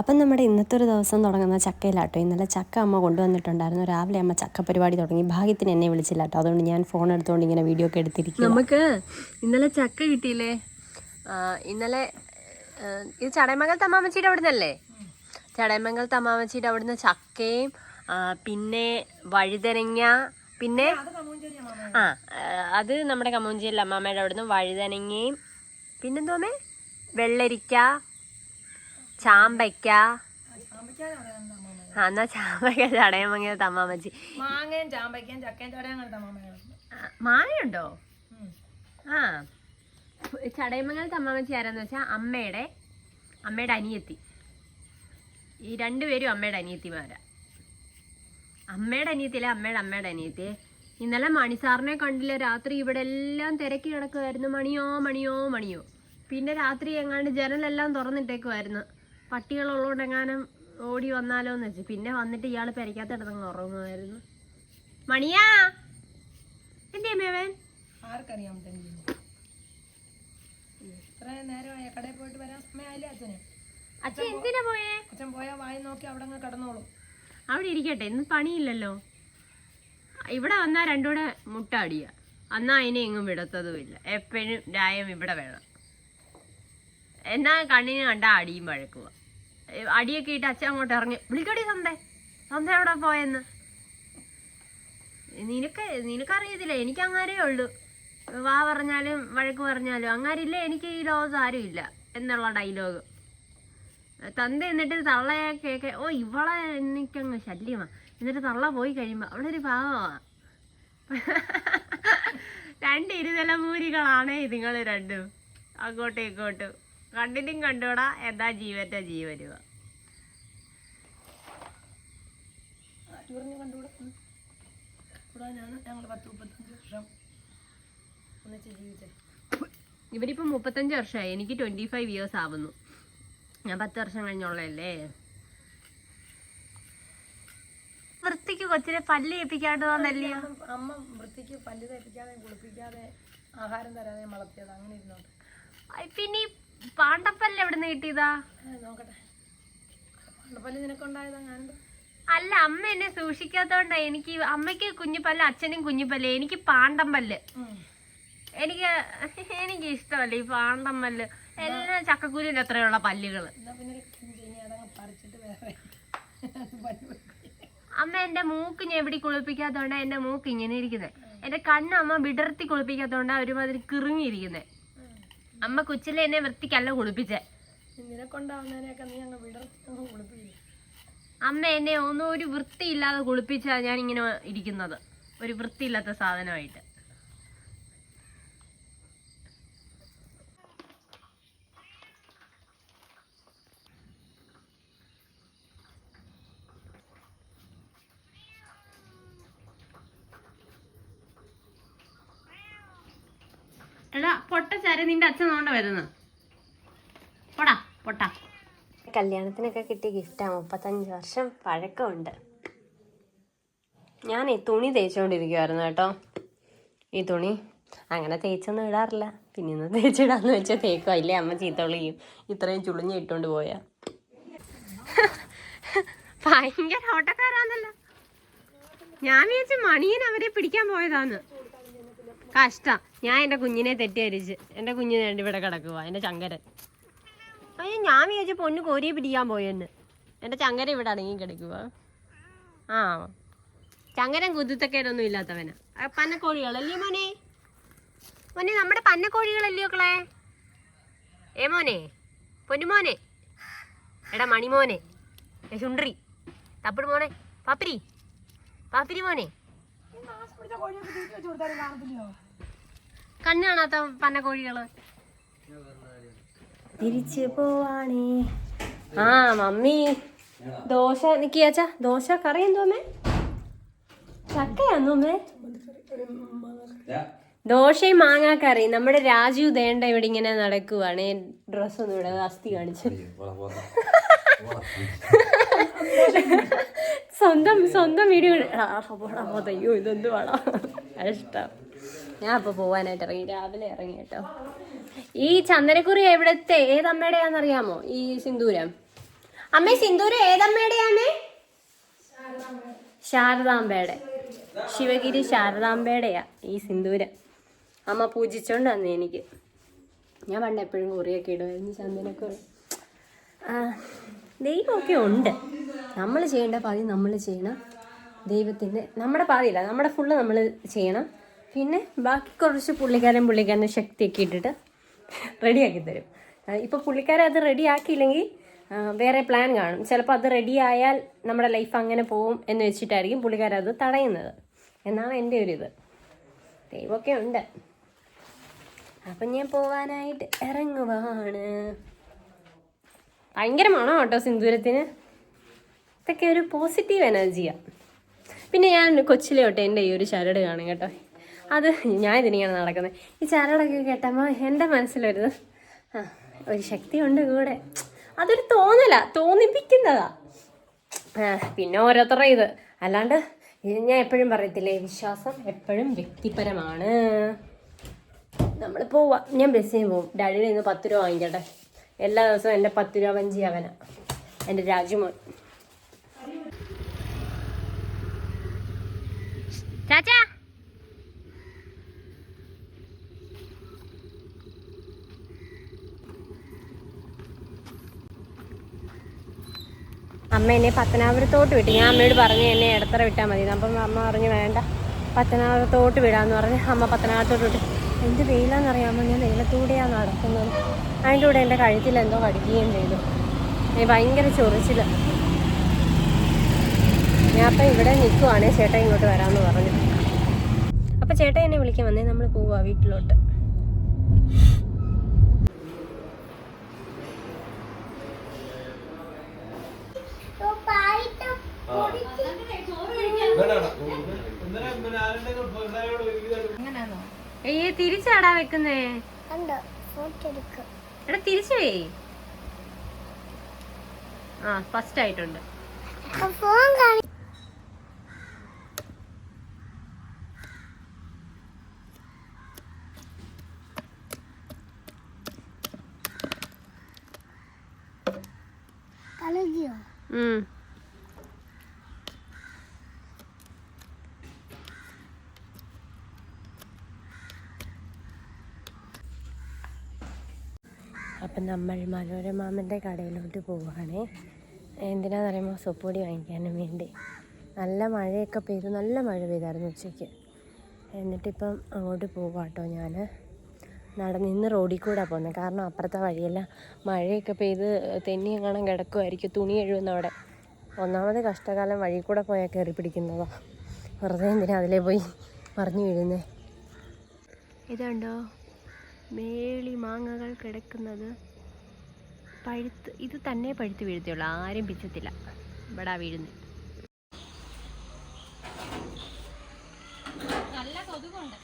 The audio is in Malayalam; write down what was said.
അപ്പം നമ്മുടെ ഇന്നത്തെ ഒരു ദിവസം തുടങ്ങുന്ന ചക്കയിലാട്ടോ. ഇന്നലെ ചക്ക അമ്മ കൊണ്ടുവന്നിട്ടുണ്ടായിരുന്നു. രാവിലെ അമ്മ ചക്ക പരിപാടി തുടങ്ങി. ഭാഗ്യത്തിന് എന്നെ വിളിച്ചില്ല കേട്ടോ. അതുകൊണ്ട് ഞാൻ ഫോൺ എടുത്തുകൊണ്ട് ഇങ്ങനെ വീഡിയോ ഒക്കെ എടുത്തിരിക്കും നമുക്ക് ഇന്നലെ ചക്ക കിട്ടിയില്ലേ? ഇന്നലെ ഇത് ചടയമംഗൽ അവിടെ നിന്നല്ലേ ചടയമംഗൽ തമ്മാമച്ചിയുടെ അവിടുന്ന് ചക്കയും പിന്നെ വഴുതനങ്ങ പിന്നെ ആ, അത് നമ്മുടെ കമ്മൂഞ്ചേരിയിലെ അമ്മാമ്മയുടെ അവിടുന്ന് വഴുതനങ്ങയും പിന്നെന്തോമേ? വെള്ളരിക്ക ചാമ്പയ്ക്ക. ആ എന്നാ ചാമ്പയ്ക്ക ചടയമംഗൽ തമ്മാമ്മച്ചി. മാങ്ങയും ചാമ്പയ്ക്കയും ചക്കയും ചടയും മാങ്ങയുണ്ടോ? ആ. ചടയമംഗലത്തെ അമ്മമ്മച്ചി ആരാന്ന് വെച്ചാൽ അമ്മയുടെ അമ്മയുടെ അനിയത്തി. ഈ രണ്ടുപേരും അമ്മയുടെ അനിയത്തിമാരാ. അമ്മയുടെ അനിയത്തിയില്ല അമ്മയുടെ അമ്മയുടെ അനിയത്തി ഇന്നലെ മണിസാറിനെ കണ്ടില്ല രാത്രി ഇവിടെ എല്ലാം തിരക്കി കിടക്കുമായിരുന്നു മണിയോ മണിയോ മണിയോ. പിന്നെ രാത്രി എങ്ങാണ്ട് ജനലെല്ലാം തുറന്നിട്ടേക്കുമായിരുന്നു പട്ടികളുള്ളതുകൊണ്ട് എങ്ങാനും ഓടി വന്നാലോ എന്ന് വെച്ചു. പിന്നെ വന്നിട്ട് ഇയാൾ പെരയ്ക്കകത്തിടന്നങ്ങ് ഉറങ്ങുമായിരുന്നു. മണിയാ? എന്തേ മേവൻ? ആർക്കറിയാം ഇത്ര നേരം നേരമായ കടയിൽ പോയിട്ട് വരാൻ സമയമായില്ലേ അച്ഛന്? അച്ഛൻ എന്തിനാ പോയേ? അച്ഛൻ പോയാ വായി നോക്കി അവിടെ അങ്ങ് കിടന്നോളും. അവിടെ ഇരിക്കട്ടെ ഇന്ന് പണിയില്ലല്ലോ. ഇവിടെ വന്നാൽ രണ്ടുകൂടെ മുട്ട അടിയ അന്നാ അതിനെ എങ്ങും വിടത്തതുമില്ല. എപ്പോഴും രായം ഇവിടെ വേണം. എന്നാ കണ്ണിന് കണ്ട അടിയും വഴക്കുക അടിയൊക്കെ ഇട്ട് അച്ഛൻ അങ്ങോട്ട് ഇറങ്ങി. വിളിക്കടി സന്ത സന്ത എവിടെ പോയെന്ന്? നിനക്ക് നിനക്കറിയത്തില്ല. എനിക്ക് അങ്ങാരേ ഉള്ളൂ. വാ പറഞ്ഞാലും വഴക്ക് പറഞ്ഞാലും അങ്ങാരില്ല? എനിക്ക് ഈ ലോകത്ത് ആരുമില്ല എന്നുള്ള ഡയലോഗ്. തന്ത എന്നിട്ട് തള്ളയൊക്കെ ഓ ഇവളെ എനിക്കങ്ങ് ശല്യമാ. എന്നിട്ട് തള്ള പോയി കഴിയുമ്പോ അവളൊരു പാവമാ. രണ്ട് ഇരുതലമൂരികളാണേ നിങ്ങൾ രണ്ടും. അങ്ങോട്ടും ഇങ്ങോട്ടും. കണ്ടിനും കണ്ടോടാ എന്താ ജീവന്റെ ജീവരുവ ഇവരിപ്പോ മുപ്പത്തഞ്ച് വർഷമായി. എനിക്ക് ട്വന്റി ഫൈവ് ഇയേഴ്സ് ആവുന്നു. ഞാൻ പത്ത് വർഷം കഴിഞ്ഞുള്ളല്ലേ വൃത്തിക്ക് കൊച്ചിനെ പല്ല് ഏൽപ്പിക്കാണ്ട് വന്നല്ലേ? അമ്മ വൃത്തിക്ക് പല്ല് തേപ്പിക്കാതെ കുളിപ്പിക്കാതെ ആഹാരം തരാതെ വളർത്തിയത് അങ്ങനെ ഇരുന്നോട്ടെ. പിന്നെ പാണ്ടപ്പല്ല് എവിടെ നിന്ന് കിട്ടിയതാ നോക്കട്ടെ. നിനക്കുണ്ടായതാ അല്ല അമ്മ എന്നെ സൂക്ഷിക്കാത്തോണ്ടാ എനിക്ക് അമ്മയ്ക്ക് കുഞ്ഞുപല്ല അച്ഛനും കുഞ്ഞുപല്ല എനിക്ക് പാണ്ടം പല്ല് എനിക്ക് എനിക്ക് ഇഷ്ടമല്ല ഈ പാണ്ടം പല്ല് എല്ലാം ചക്കക്കുരുവിന്റെ അത്രയുള്ള പല്ലുകൾ പിന്നെ ഒരു കാര്യം ചെയ്യ്, പറിച്ചിട്ട് വേറെ പല്ല് വെക്ക്. അമ്മ എന്റെ മൂക്ക് ഞെവിടി കുളിപ്പിക്കാത്തോണ്ടാ എന്റെ മൂക്ക് ഇങ്ങനെ ഇരിക്കുന്നത് എന്റെ കണ്ണ് അമ്മ വിടർത്തി കുളിപ്പിക്കാത്തോണ്ടാ ഒരുമാതിരി കിറുങ്ങിയിരിക്കുന്നത് അമ്മ കൊച്ചിലെ എന്നെ വൃത്തിക്കല്ല കുളിപ്പിച്ചേ. നിനക്കുണ്ടാവുന്നതിനെയൊക്കെ നീ അങ്ങ് വിടർത്തി അങ്ങ് അമ്മ എന്നെ ഒന്നും ഒരു വൃത്തിയില്ലാതെ കുളിപ്പിച്ചാ ഞാൻ ഇങ്ങനെ ഇരിക്കുന്നത്. ഒരു വൃത്തിയില്ലാത്ത സാധനമായിട്ട്. എടാ പൊട്ട ചര നിന്റെ അച്ഛൻ നോണ്ട വരുന്നു പൊടാ പൊട്ട. കല്യാണത്തിനൊക്കെ കിട്ടിയ ഗിഫ്റ്റാണ് മുപ്പത്തഞ്ച് വർഷം പഴക്കമുണ്ട്. ഞാൻ ഈ തുണി തേച്ചുകൊണ്ടിരിക്കുവായിരുന്നു കേട്ടോ. ഈ തുണി അങ്ങനെ തേച്ചൊന്നും ഇടാറില്ല. പിന്നെ ഇന്ന് തേച്ചിടാന്ന് വെച്ചാൽ തേക്കും. അല്ലേ അമ്മ ചീത്ത വിളിക്കും. ഇത്രയും ചുളിഞ്ഞ് ഇട്ടുകൊണ്ട് പോയാ. ഭയങ്കര ഓട്ടക്കാരാന്നല്ലോ. ഞാൻ വിചാരിച്ചു മണിയൻ അവരെ പിടിക്കാൻ പോയതാന്ന്. കഷ്ടം ഞാൻ എന്റെ കുഞ്ഞിനെ തെറ്റിദ്ധരിച്ച്. എന്റെ കുഞ്ഞിനെ വേണ്ടി ഇവിടെ കിടക്കുക എന്റെ ചങ്കരൻ. അയ്യോ ഞാൻ വിചാരിച്ചു പൊന്ന് കോരിയെ പിടിക്കാൻ പോയെന്ന്. എന്റെ ചങ്കര ഇവിടെ അടങ്ങി കിടക്കുക ആ. ചങ്കരൻ കുതിത്തക്കേടൊന്നും ഇല്ലാത്തവനാ. പന്നക്കോഴികളല്ലേ മോനെ? മോനെ നമ്മുടെ പന്നക്കോഴികളല്ലയോ ക്കളെ ഏ മോനെ? പൊന്നുമോനെ എടാ മണിമോനെ. ചുണ്ടറി തപ്പിട് മോനെ. പാപ്പിരി. പാപ്പിരി മോനെ. കണ്ണ് കാണാത്ത പന്നക്കോഴികൾ തിരിച്ചു പോവാണേ. ആ മമ്മി. ദോശ നിക്കിയാച്ചാ ദോശ കറി എന്തോമേ ചക്കയാന്നോമേ ദോശയും മാങ്ങാക്കറി. നമ്മുടെ രാജു ദേണ്ട ഇവിടെ ഇങ്ങനെ നടക്കുവാണ്. ഡ്രസ്സൊന്നും ഇവിടെ അസ്ഥി കാണിച്ച്. സ്വന്തം സ്വന്തം വീഡിയോ അയ്യോ ഇതെന്ത് വേണം ഇഷ്ടം. ഞാൻ അപ്പൊ പോവാനായിട്ട് ഇറങ്ങി രാവിലെ ഇറങ്ങി കേട്ടോ. ഈ ചന്ദനക്കുറി എവിടത്തെ ഏതമ്മയുടെയാണെന്നറിയാമോ? ഈ സിന്ദൂരം. അമ്മേ സിന്ദൂരം ഏതമ്മയുടെയാണ്? ശാരദാംബയുടെ. ശിവഗിരി ശാരദാംബയുടെയാ ഈ സിന്ദൂരം. അമ്മ പൂജിച്ചോണ്ട് വന്നേ എനിക്ക്. ഞാൻ പണ്ട് എപ്പോഴും കുറിയൊക്കെ ഇടുമായിരുന്നു ചന്ദനക്കുറി. ദൈവമൊക്കെ ഉണ്ട്. നമ്മൾ ചെയ്യേണ്ട പാതി നമ്മൾ ചെയ്യണം. ദൈവത്തിന്റെ നമ്മുടെ പാതിയില്ല നമ്മുടെ ഫുള്ള് നമ്മൾ ചെയ്യണം. പിന്നെ ബാക്കി കുറച്ച് പുള്ളിക്കാരൻ പുള്ളിക്കാരന്റെ ശക്തിയൊക്കെ ഇട്ടിട്ട് റെഡിയാക്കി തരും. ഇപ്പോൾ പുള്ളിക്കാരൻ അത് റെഡി ആക്കിയില്ലെങ്കിൽ വേറെ പ്ലാൻ കാണും. ചിലപ്പോൾ അത് റെഡി ആയാൽ നമ്മുടെ ലൈഫ് അങ്ങനെ പോവും എന്ന് വെച്ചിട്ടായിരിക്കും പുള്ളിക്കാരൻ അത് തടയുന്നത്. എന്നാണ് എന്റെ ഒരു ഇത്. ദൈവമൊക്കെ ഉണ്ട്. അപ്പം ഞാൻ പോവാനായിട്ട് ഇറങ്ങുവാണ്. ഭയങ്കര മണം കേട്ടോ സിന്ദൂരത്തിന്. ഇതൊക്കെ ഒരു പോസിറ്റീവ് എനർജിയാണ് പിന്നെ ഞാൻ കൊച്ചിലെ തൊട്ട് എന്റെ ഈ ഒരു ചരട് കാണും കേട്ടോ. അത് ഞാൻ ഇതിനെയാണ് നടക്കുന്നത്. ഈ ചരടൊക്കെ കേട്ടപ്പോൾ എന്റെ മനസ്സിലൊരു ആ ഒരു ശക്തിയുണ്ട് കൂടെ. അതൊരു തോന്നലാ തോന്നിപ്പിക്കുന്നതാ. പിന്നെ ഓരോരുത്തരുടെ ഇത്. അല്ലാണ്ട് ഞാൻ എപ്പോഴും പറയത്തില്ലേ വിശ്വാസം എപ്പോഴും വ്യക്തിപരമാണ്. നമ്മൾ പോവാ. ഞാൻ ബസ്സിന് പോവും ഡാഡിയിൽ നിന്ന് പത്ത് രൂപ വാങ്ങിക്കട്ടെ. എല്ലാ ദിവസവും എന്റെ പത്ത് രൂപ വഞ്ചി അവനാ എന്റെ രാജുമോൻ ചാച്ചാ. അമ്മ എന്നെ പത്തനാപുരത്തോട്ട് വിട്ടു. ഞാൻ അമ്മയോട് പറഞ്ഞു എന്നെ ഇടത്തറ വിട്ടാൽ മതി. അപ്പം അമ്മ പറഞ്ഞു വേണ്ട. പത്തനാപുരത്തോട്ട് വിടാന്ന് പറഞ്ഞ് അമ്മ പത്തനാപുരത്തോട്ട് വിട്ടു. എന്ത് വെയിലാന്നറിയാമോ ഞാൻ വെയിലത്തൂടെയാണ് നടക്കുന്നത്. അതിന്റെ കൂടെ എന്റെ കഴുത്തിൽ എന്തോ കടിക്കുകയും ചെയ്തു. ഭയങ്കര ചൊറിച്ചിൽ ഞാൻ അപ്പം ഇവിടെ നിൽക്കുവാണേ. ചേട്ടൻ ഇങ്ങോട്ട് വരാമെന്ന് പറഞ്ഞു. അപ്പം ചേട്ടൻ എന്നെ വിളിക്കാൻ വന്നേ. നമ്മൾ പോവാ വീട്ടിലോട്ട്. ഏയ് തിരിച്ചാടാ വെക്കുന്നേ. എടാ തിരിച്ചു ആ ഫസ്റ്റ് ആയിട്ടുണ്ട്. ഉം അപ്പം നമ്മൾ മനോരമാമന്റെ കടയിലോട്ട് പോവുകയാണേ. എന്തിനാന്ന് പറയുമ്പോൾ സൊപ്പൊടി വാങ്ങിക്കാനും വേണ്ടി. നല്ല മഴയൊക്കെ പെയ്തു. നല്ല മഴ പെയ്തായിരുന്നു ഉച്ചയ്ക്ക്. എന്നിട്ടിപ്പം അങ്ങോട്ട് പോവാം കേട്ടോ ഞാൻ നടന്ന് ഇന്ന് റോഡിൽ കൂടെ പോകുന്നത് കാരണം അപ്പുറത്തെ വഴിയെല്ലാം മഴയൊക്കെ പെയ്ത് തെന്നി എങ്ങാനും കിടക്കുമായിരിക്കും തുണി എഴുതുന്ന അവിടെ. ഒന്നാമത് കഷ്ടകാലം വഴി കൂടെ പോയാൽ കയറി പിടിക്കുന്നതോ. വെറുതെ എന്തിനാ അതിലേ പോയി പറഞ്ഞു വീഴുന്നേ? ഇതുണ്ടോ? മേളി മാങ്ങകൾ കിടക്കുന്നത് പഴുത്ത് ഇത് തന്നെ പഴുത്ത് വീഴത്തുള്ളൂ. ആരും പിച്ചത്തില്ല. ഇവിടെ വീഴുന്നത് നല്ല കൊതുകുണ്ട്.